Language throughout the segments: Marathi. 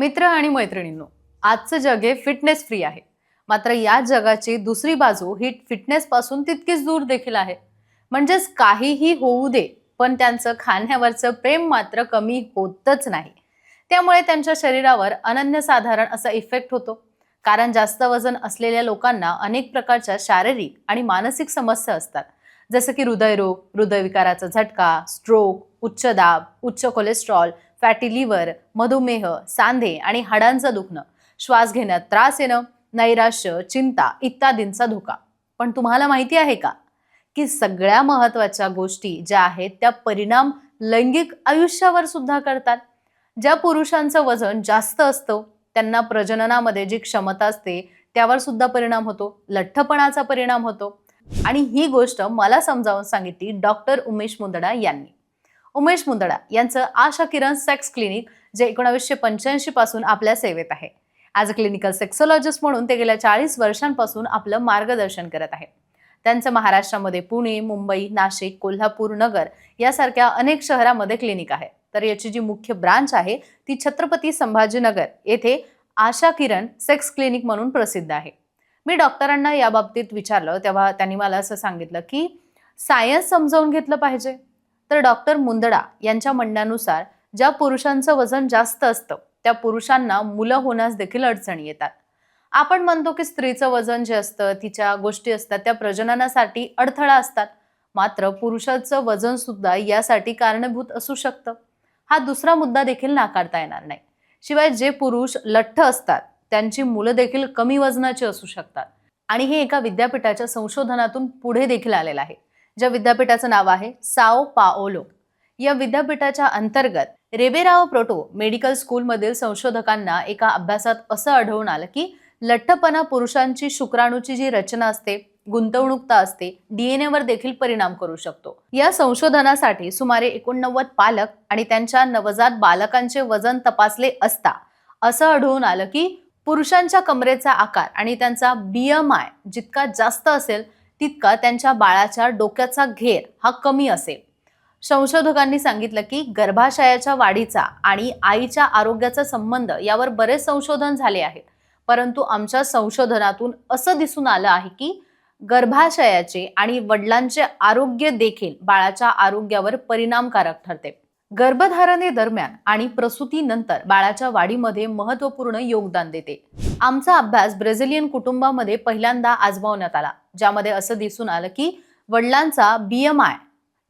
मित्र आणि मैत्रिणींनो आजचं जग हे फिटनेस फ्री आहे. मात्र या जगाची दुसरी बाजू ही फिटनेसपासून तितकीच दूर देखील आहे. म्हणजेच काहीही होऊ दे पण त्यांचं खाण्यावरचं प्रेम मात्र कमी होतच नाही. त्यामुळे त्यांच्या शरीरावर अनन्यसाधारण असा इफेक्ट होतो. कारण जास्त वजन असलेल्या लोकांना अनेक प्रकारच्या शारीरिक आणि मानसिक समस्या असतात. जसं की हृदयरोग हृदयविकाराचा झटका स्ट्रोक उच्च दाब उच्च कोलेस्ट्रॉल फॅटी लिव्हर मधुमेह सांधे आणि हाडांचं दुखणं श्वास घेण्यात त्रास येणं नैराश्य चिंता इत्यादींचा धोका. पण तुम्हाला माहिती आहे का? की सगळ्या महत्त्वाच्या गोष्टी ज्या आहेत त्या परिणाम लैंगिक आयुष्यावर सुद्धा करतात. ज्या पुरुषांचं वजन जास्त असतं त्यांना प्रजननामध्ये जी क्षमता असते त्यावर सुद्धा परिणाम होतो लठ्ठपणाचा परिणाम होतो. आणि ही गोष्ट मला समजावून सांगितली डॉक्टर उमेश मुंदडा यांनी. उमेश मुंदडा यांचं आशा किरण सेक्स क्लिनिक जे एकोणावीसशे पंच्याऐंशी पासून आपल्या सेवेत आहे. ॲज अ क्लिनिकल सेक्सोलॉजिस्ट म्हणून ते गेल्या चाळीस वर्षांपासून आपलं मार्गदर्शन करत आहे त्यांचं महाराष्ट्रामध्ये पुणे मुंबई नाशिक कोल्हापूर नगर यासारख्या अनेक शहरामध्ये क्लिनिक आहे. तर याची जी मुख्य ब्रांच आहे ती छत्रपती संभाजीनगर येथे आशा किरण सेक्स क्लिनिक म्हणून प्रसिद्ध आहे. मी डॉक्टरांना या बाबतीत विचारलं तेव्हा त्यांनी मला असं सांगितलं की सायन्स समजावून घेतलं पाहिजे. तर डॉक्टर मुंदडा यांच्या म्हणण्यानुसार ज्या पुरुषांचं वजन जास्त असतं त्या पुरुषांना मुलं होण्यास देखील अडचणी येतात. आपण म्हणतो की स्त्रीचं वजन जे असतं तिच्या गोष्टी असतात त्या प्रजननासाठी अडथळा असतात. मात्र पुरुषाचं वजन सुद्धा यासाठी कारणीभूत असू शकतं. हा दुसरा मुद्दा देखील नाकारता येणार नाही. शिवाय जे पुरुष लठ्ठ असतात त्यांची मुलं देखील कमी वजनाची असू शकतात. आणि हे एका विद्यापीठाच्या संशोधनातून पुढे देखील आलेलं आहे. ज्या विद्यापीठाचं नाव आहे साओ पाओलो. या विद्यापीठाच्या अंतर्गत रेबेराव प्रोटो मेडिकल स्कूलमधील संशोधकांना एका अभ्यासात असं आढळून आलं की लठ्ठपणा पुरुषांची शुक्राणूची जी रचना असते गुंतवणूकता असते डीएनए वर देखील परिणाम करू शकतो. या संशोधनासाठी सुमारे एकोणनव्वद पालक आणि त्यांच्या नवजात बालकांचे वजन तपासले असता असं आढळून आलं की पुरुषांच्या कमरेचा आकार आणि त्यांचा बीएमआय जितका जास्त असेल तितका त्यांच्या बाळाच्या डोक्याचा घेर हा कमी असेल. संशोधकांनी सांगितलं की गर्भाशयाच्या वाढीचा आणि आईच्या आरोग्याचा संबंध यावर बरेच संशोधन झाले आहेत. परंतु आमच्या संशोधनातून असं दिसून आलं आहे की गर्भाशयाचे आणि वडिलांचे आरोग्य देखील बाळाच्या आरोग्यावर परिणामकारक ठरते. गर्भधारणेदरम्यान आणि प्रसूतीनंतर बाळाच्या वाढीमध्ये महत्त्वपूर्ण योगदान देते. आमचा अभ्यास ब्रेझिलियन कुटुंबामध्ये पहिल्यांदा आजमावण्यात आला ज्यामध्ये असं दिसून आलं की वडिलांचा बीएमआय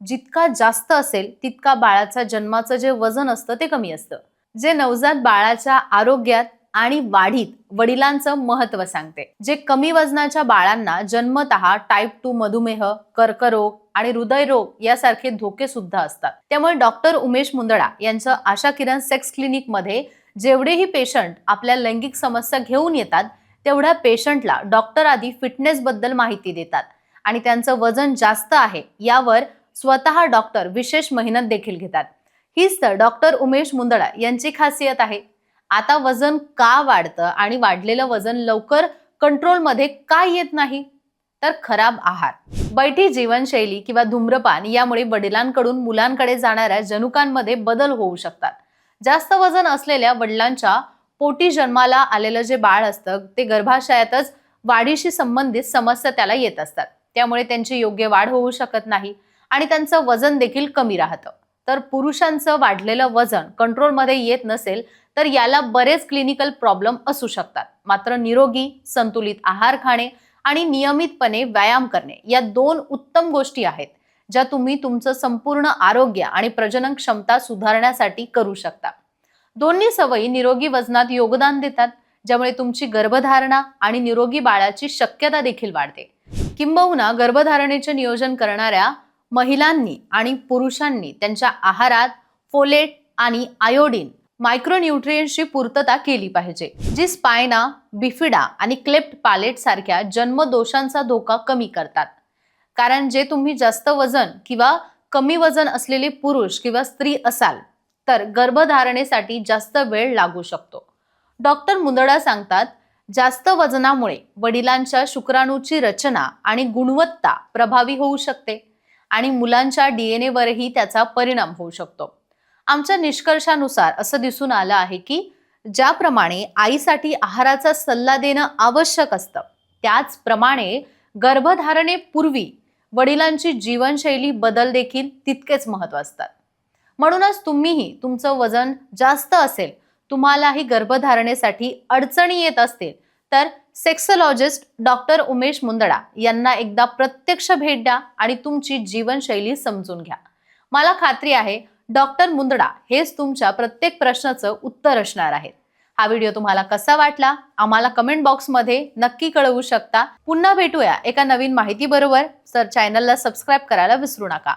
जितका जास्त असेल तितका बाळाच्या जन्माचं जे वजन असतं ते कमी असतं. जे नवजात बाळाच्या आरोग्यात आणि वाढीत वडिलांचं महत्त्व सांगते. जे कमी वजनाच्या बाळांना जन्मतः टाईप टू मधुमेह कर्करोग आणि हृदयरोग यासारखे धोके सुद्धा असतात. त्यामुळे डॉक्टर उमेश मुंदडा यांचं आशा किरण सेक्स क्लिनिकमध्ये जेवढेही पेशंट आपल्या लैंगिक समस्या घेऊन येतात तेवढ्या पेशंटला डॉक्टर आधी फिटनेस बद्दल माहिती देतात. आणि त्यांचं वजन जास्त आहे यावर स्वतः डॉक्टर विशेष मेहनत देखील घेतात. हीच तर डॉक्टर उमेश मुंदडा यांची खासियत आहे. आता वजन का वाढतं आणि वाढलेलं वजन लवकर कंट्रोलमध्ये का येत नाही? तर खराब आहार. बैठी जीवनशैली किंवा धूम्रपान यामुळे वडिलांकडून मुलांकडे जाणाऱ्या जनुकांमध्ये बदल होऊ शकतात. जास्त वजन असलेल्या वडिलांच्या पोटी जन्माला आलेलं जे बाळ असतं ते गर्भाशयातच वाढीशी संबंधित समस्या त्याला येत असतात. त्यामुळे त्यांची योग्य वाढ होऊ शकत नाही आणि त्यांचं वजन देखील कमी राहतं. तर पुरुषांचं वाढलेलं वजन कंट्रोलमध्ये येत नसेल तर याला बरेच क्लिनिकल प्रॉब्लेम असू शकतात. मात्र निरोगी संतुलित आहार खाणे आणि नियमितपणे व्यायाम करणे या दोन उत्तम गोष्टी आहेत ज्या तुम्ही तुमचं संपूर्ण आरोग्य आणि प्रजनन क्षमता सुधारण्यासाठी करू शकता. दोन्ही सवयी निरोगी वजनात योगदान देतात ज्यामुळे तुमची गर्भधारणा आणि निरोगी बाळाची शक्यता देखील वाढते. किंबहुना गर्भधारणेचे नियोजन करणाऱ्या महिलांनी आणि पुरुषांनी त्यांच्या आहारात फोलेट आणि आयोडीन मायक्रोन्यूट्रियन्सची पूर्तता केली पाहिजे जी स्पायना बिफिडा आणि क्लेप्ट पालेट सारख्या जन्मदोषांचा धोका कमी करतात. कारण जे तुम्ही जास्त वजन किंवा कमी वजन असलेले पुरुष किंवा स्त्री असाल तर गर्भधारणेसाठी जास्त वेळ लागू शकतो. डॉक्टर मुंदडा सांगतात जास्त वजनामुळे वडिलांच्या शुक्राणूची रचना आणि गुणवत्ता प्रभावी होऊ शकते. आणि मुलांच्या डीएनएवरही त्याचा परिणाम होऊ शकतो. आमच्या निष्कर्षानुसार असं दिसून आलं आहे की ज्याप्रमाणे आईसाठी आहाराचा सल्ला देणं आवश्यक असतं त्याचप्रमाणे गर्भधारणेपूर्वी वडिलांची जीवनशैली बदल देखील तितकेच महत्त्व असतात. म्हणूनच तुम्हीही तुमचं वजन जास्त असेल तुम्हालाही गर्भधारणेसाठी अडचणी येत असतील तर सेक्सॉलॉजिस्ट डॉक्टर उमेश मुंदडा यांना एकदा प्रत्यक्ष भेट द्या आणि तुमची जीवनशैली समजून घ्या. मला खात्री आहे डॉक्टर मुंदडा हेच तुमच्या प्रत्येक प्रश्नाचं उत्तर असणार आहेत. हा व्हिडिओ तुम्हाला कसा वाटला आम्हाला कमेंट बॉक्समध्ये नक्की कळवू शकता. पुन्हा भेटूया एका नवीन माहितीबरोबर. सर चॅनलला सबस्क्राईब करायला विसरू नका.